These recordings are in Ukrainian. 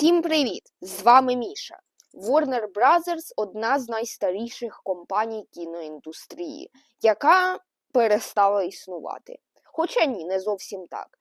Всім привіт! З вами Міша. Warner Brothers – одна з найстаріших компаній кіноіндустрії, яка перестала існувати. Хоча ні, не зовсім так.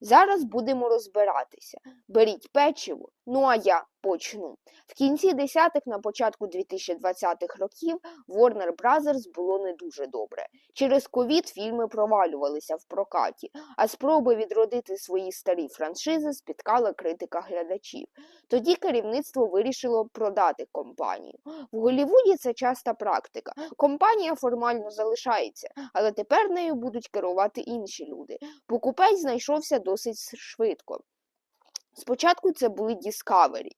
Зараз будемо розбиратися. Беріть печиво, ну а я почну. В кінці десятих, на початку 2020-х років Warner Brothers було не дуже добре. Через ковід фільми провалювалися в прокаті, а спроби відродити свої старі франшизи спіткала критика глядачів. Тоді керівництво вирішило продати компанію. В Голлівуді це часта практика. Компанія формально залишається, але тепер нею будуть керувати інші люди. Покупець знайшовся досить швидко. Спочатку це були Discovery,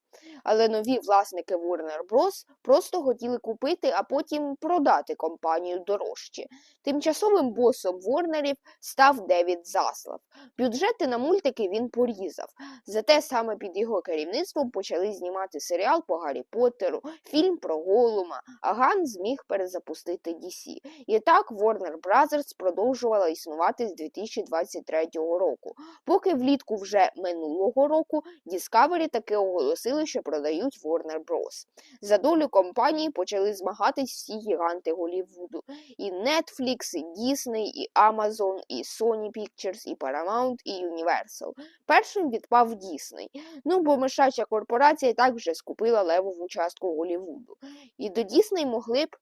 але нові власники Warner Bros. просто хотіли купити, а потім продати компанію дорожче. Тимчасовим босом Ворнерів став Девід Заслав. Бюджети на мультики він порізав. Зате саме під його керівництвом почали знімати серіал по Гаррі Поттеру, фільм про Голума, а Ган зміг перезапустити DC. І так Warner Brothers продовжувала існувати з 2023 року. Поки влітку вже минулого року Discovery таки оголосили, що продають Warner Bros. За долю компанії почали змагатись всі гіганти Голлівуду. І Netflix, і Disney, і Amazon, і Sony Pictures, і Paramount, і Universal. Першим відпав Disney. Ну, бо мишача корпорація і так вже скупила левову частку Голлівуду. І до Disney могли б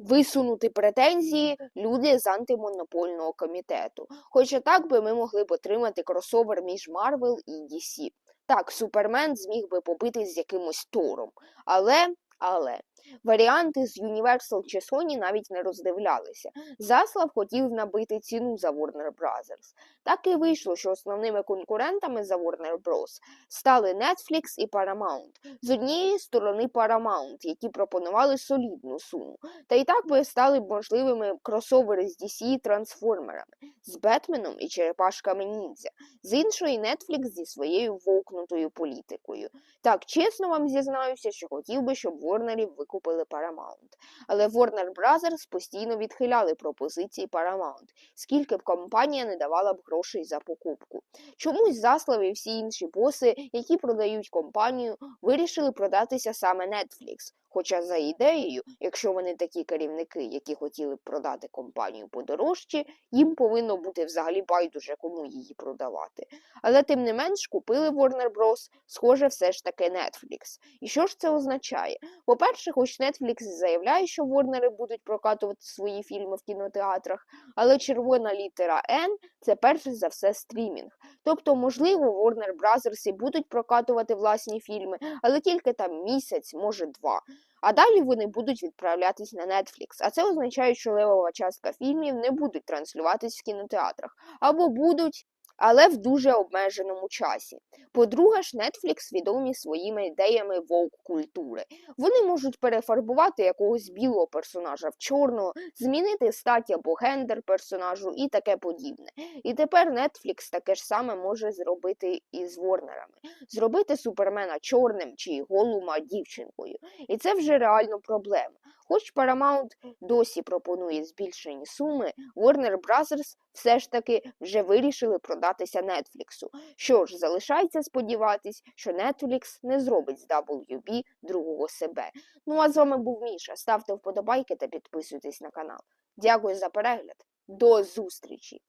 висунути претензії люди з антимонопольного комітету. Хоча так би ми могли б отримати кросовер між Marvel і DC. Так, Супермен зміг би побитись з якимось Тором, але. Але варіанти з Universal чи Sony навіть не роздивлялися. Заслав хотів набити ціну за Warner Brothers. Так і вийшло, що основними конкурентами за Warner Bros. стали Netflix і Paramount. З однієї сторони Paramount, які пропонували солідну суму. Та й так би стали можливими кросовери з DC трансформерами, з Бетменом і Черепашками Ніндзя, з іншої Netflix зі своєю вовкнутою політикою. Так, чесно вам зізнаюся, що хотів би, щоб Ворнерів викупили Paramount. Але Warner Brothers постійно відхиляли пропозиції Paramount, скільки б компанія не давала б грошей за покупку. Чомусь заслави і всі інші боси, які продають компанію, вирішили продатися саме Netflix. Хоча за ідеєю, якщо вони такі керівники, які хотіли б продати компанію подорожче, їм повинно бути взагалі байдуже кому її продавати. Але тим не менш купили Warner Bros. схоже, все ж таки Netflix. І що ж це означає? По-перше, хоч Netflix заявляє, що Ворнери будуть прокатувати свої фільми в кінотеатрах, але червона літера N це перше за все стрімінг. Тобто, можливо, Warner Brothers і будуть прокатувати власні фільми, але тільки там місяць, може два. А далі вони будуть відправлятись на Netflix. А це означає, що левова частка фільмів не будуть транслюватись в кінотеатрах або будуть. Але в дуже обмеженому часі. По-друге, ж, Netflix відомі своїми ідеями вовк-культури. Вони можуть перефарбувати якогось білого персонажа в чорного, змінити статі або гендер персонажу і таке подібне. І тепер Netflix таке ж саме може зробити і з Ворнерами. Зробити Супермена чорним чи Голума дівчинкою. І це вже реально проблема. Хоч Paramount досі пропонує збільшені суми, Warner Brothers все ж таки вже вирішили продатися Netflix. Що ж, залишається сподіватись, що Netflix не зробить з WB другого себе. Ну а з вами був Міша. Ставте вподобайки та підписуйтесь на канал. Дякую за перегляд. До зустрічі!